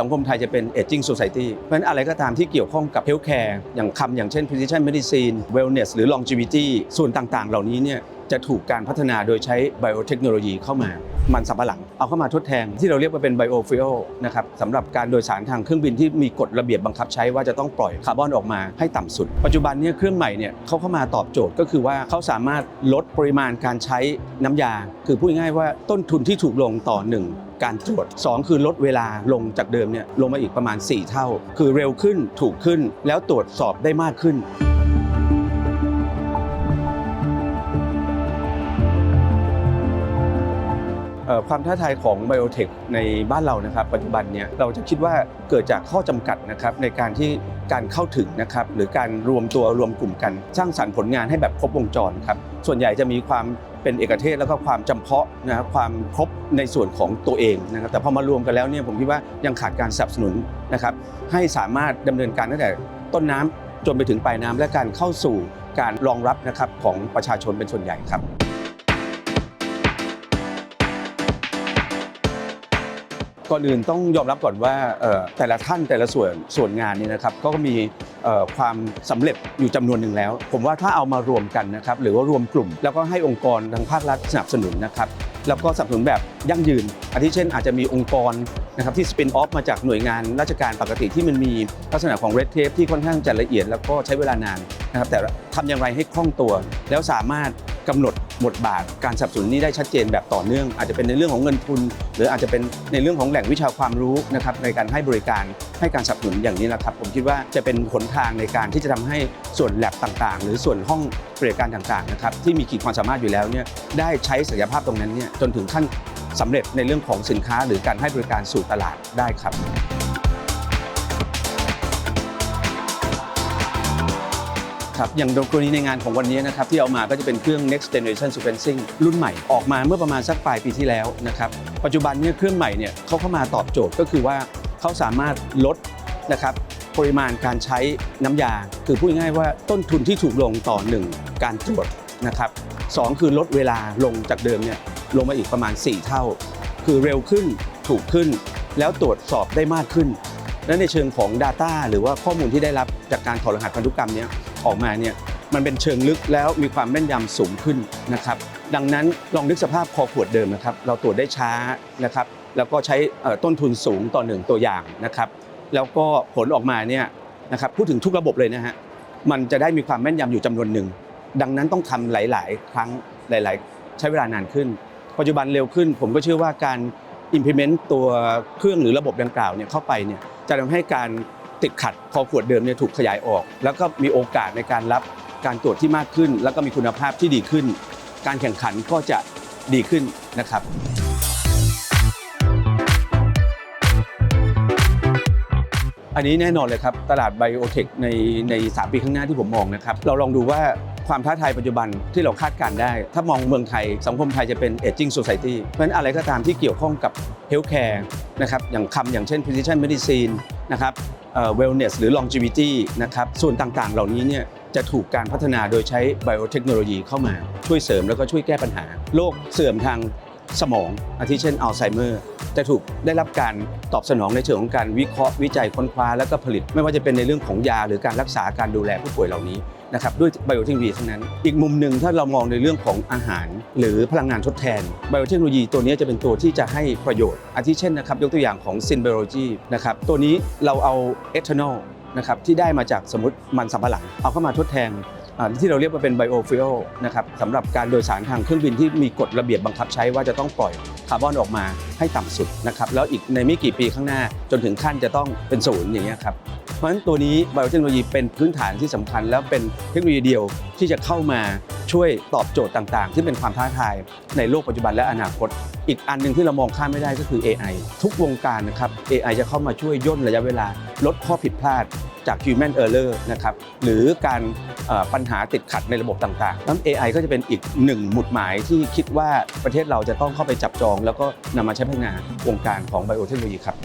สังคมไทยจะเป็น aging society เพราะฉะนั้นอะไรก็ตามที่เกี่ยวข้องกับ healthcare อย่างคำอย่างเช่น precision medicine wellness หรือ longevity ส่วนต่างๆ เหล่านี้เนี่ย จะถูกการพัฒนาโดยใช้ biotechnology เข้ามา มันสำปะหลัง เอาเข้ามาทดแทนที่เราเรียกว่าเป็น biofuel นะครับสำหรับการโดยสารทางเครื่องบินที่มีกฎระเบียบบังคับใช้ว่าจะต้องปล่อยคาร์บอนออกมาให้ต่ำสุด ปัจจุบันเนี่ยเครื่องใหม่เนี่ยเขาเข้ามาตอบโจทย์ก็คือว่าเขาสามารถลดปริมาณการใช้น้ำยา คือพูดง่ายว่าต้นทุนที่ถูกลงต่อหนึ่งการตรวจ 2 คือลดเวลาลงจากเดิมเนี่ยลงมาอีกประมาณ 4 เท่า คือเร็วขึ้นถูกขึ้นแล้วตรวจสอบได้มากขึ้น ความท้าทายของไบโอเทคในบ้านเรานะครับ ปัจจุบันเนี่ยเราจะคิดว่าเกิดจากข้อจำกัดนะครับในการที่การเข้าถึงนะครับหรือการรวมตัวรวมกลุ่มกัน สร้างสรรค์ผลงานให้แบบครบวงจรครับส่วนใหญ่จะมีความเป็นเอกเทศแล้วก็ความจำเพาะนะครับความครบในส่วนของตัวเองนะครับแต่พอมารวมกันแล้วเนี่ยผมคิดว่ายังขาดการสนับสนุนนะครับให้สามารถดำเนินการตั้งแต่ต้นน้ำจนไปถึงปลายน้ำและการเข้าสู่การรองรับนะครับของประชาชนเป็นส่วนใหญ่ครับ ก่อนอื่นต้องยอมรับก่อนว่าแต่ละท่านแต่ละส่วนส่วนงานนี่นะครับก็มีความสำเร็จอยู่จำนวนหนึ่งแล้ว ผมว่าถ้าเอามารวมกันนะครับหรือว่ารวมกลุ่ม แล้วก็ให้องค์กรทางภาครัฐสนับสนุนนะครับแล้วก็สนับสนุนแบบยั่งยืนอาทิเช่นอาจจะมีองค์กรนะครับที่สปินออฟมาจากหน่วยงานราชการปกติที่มันมีลักษณะของเรดเทปที่ค่อนข้างจะละเอียด แล้วก็ใช้เวลานานนะครับแต่ทำอย่างไรให้คล่องตัว แล้วสามารถกำหนด บทบาทการสนับสนุนนี้ได้ชัดเจนแบบต่อเนื่อง อาจจะเป็นในเรื่องของเงินทุน หรืออาจจะเป็นในเรื่องของแหล่งวิชาความรู้นะครับในการให้บริการให้การสนับสนุนอย่างนี้นะครับผมคิดว่าจะเป็นหนทางในการที่จะทำให้ส่วนแลบต่างๆ หรือส่วนห้องบริการต่างๆนะครับที่มีขีดความสามารถอยู่แล้วเนี่ยได้ใช้ศักยภาพตรงนั้นเนี่ยจนถึงขั้นสำเร็จในเรื่องของสินค้าหรือการให้บริการสู่ตลาดได้ครับ ครับอย่างกรณีในงานของวันนี้นะครับที่เอามาก็จะเป็นเครื่อง next generation sequencing รุ่นใหม่ออกมาเมื่อประมาณสักปลายปีที่แล้วนะครับปัจจุบันเนี่ยเครื่องใหม่เนี่ยเขาเข้ามาตอบโจทย์ก็คือว่าเขาสามารถลดนะครับปริมาณการใช้น้ำยา คือพูดง่ายๆว่าต้นทุนที่ถูกลงต่อหนึ่งการตรวจนะครับสองคือลดเวลาลงจากเดิมเนี่ยลงมาอีกประมาณ 4 เท่า คือเร็วขึ้นถูกขึ้น แล้วตรวจสอบได้มากขึ้นและในเชิงของ Data หรือว่าข้อมูลที่ได้รับจากการถอดรหัสพันธุกรรมเนี้ย ออกมาเนี่ยมันเป็นเชิงลึกแล้วมีความแม่นยำสูงขึ้นนะครับ ดังนั้นลองนึกสภาพคอขวดเดิมนะครับ เราตรวจได้ช้านะครับ แล้วก็ใช้ต้นทุนสูงต่อหนึ่งตัวอย่างนะครับ แล้วก็ผลออกมาเนี่ยนะครับพูดถึงทุกระบบเลยนะฮะมันจะได้มีความแม่นยำอยู่จำนวนหนึ่ง ดังนั้นต้องทำหลาย ๆ ครั้งหลาย ๆ ใช้เวลานานขึ้น ปัจจุบันเร็วขึ้น ผมก็เชื่อว่าการ implement ตัวเครื่องหรือระบบดังกล่าวเนี่ยเข้าไปเนี่ยจะทำให้การ ติดขัดคอขวดเดิมเนี่ยถูกขยายออก แล้วก็มีโอกาสในการรับการตรวจที่มากขึ้น แล้วก็มีคุณภาพที่ดีขึ้น การแข่งขันก็จะดีขึ้นนะครับอันนี้แน่นอนเลยครับ ตลาดไบโอเทคในใน3ปีข้างหน้าที่ผมมองนะครับ เราลองดูว่าความท้าทายปัจจุบันที่เราคาดการได้ ถ้ามองเมืองไทย สังคมไทยจะเป็น aging society เพราะฉะนั้นอะไรก็ตามที่เกี่ยวข้องกับ healthcare นะครับอย่างคำอย่างเช่น precision medicine นะครับเวลเนสหรือ longevity นะครับส่วนต่างๆ เหล่านี้เนี่ยจะถูกการพัฒนาโดยใช้ไบโอเทคโนโลยีเข้ามาช่วยเสริมแล้วก็ช่วยแก้ปัญหา โรคเสื่อมทาง สมองอาทิเช่นอัลไซเมอร์จะถูกได้รับการตอบสนองในเชิงของการวิเคราะห์วิจัยค้นคว้าแล้วก็ผลิต ไม่ว่าจะเป็นในเรื่องของยาหรือการรักษาการดูแลผู้ป่วยเหล่านี้นะครับด้วยไบโอเทคโนโลยีทั้งนั้น อีกมุมหนึ่งถ้าเรามองในเรื่องของอาหาร หรือพลังงานทดแทนไบโอเทคโนโลยีตัวนี้จะเป็นตัวที่จะให้ประโยชน์อาทิเช่นนะครับยกตัวอย่างของซินเบโรจีนะครับตัวนี้เราเอาเอทานอลนะครับที่ได้มาจากสมมติมันสำปะหลังเอาเข้ามาทดแทน ที่เราเรียกว่าเป็นไบโอฟิลนะครับสำหรับการโดยสารทางเครื่องบินที่มีกฎระเบียบบังคับใช้ว่าจะต้องปล่อยคาร์บอนออกมาให้ต่ำสุดนะครับแล้วอีกในไม่กี่ปีข้างหน้าจนถึงขั้นจะต้องเป็นศูนย์อย่างเงี้ครับเพราะฉะนั้นตัวนี้ไบโอเทคโนโลยีเป็นพื้นฐานที่สำคัญ แล้วเป็นเทคโนโลยีเดียวที่จะเข้ามาช่วยตอบโจทย์ต่างๆ ที่เป็นความท้าทายในโลกปัจจุบันและอนาคต อีกอันหนึ่งที่เรามองข้ามไม่ได้ก็คือ AI ทุกวงการนะครับ AI จะเข้ามาช่วยย่นระยะเวลาลดข้อผิดพลาด จาก human error นะครับหรือการปัญหาติดขัดในระบบต่างๆนั้น AI ก็จะเป็นอีกหนึ่งหมุดหมายที่คิดว่าประเทศเราจะต้องเข้าไปจับจอง แล้วก็นำมาใช้พัฒนาวงการของไบโอเทคโนโลยีครับ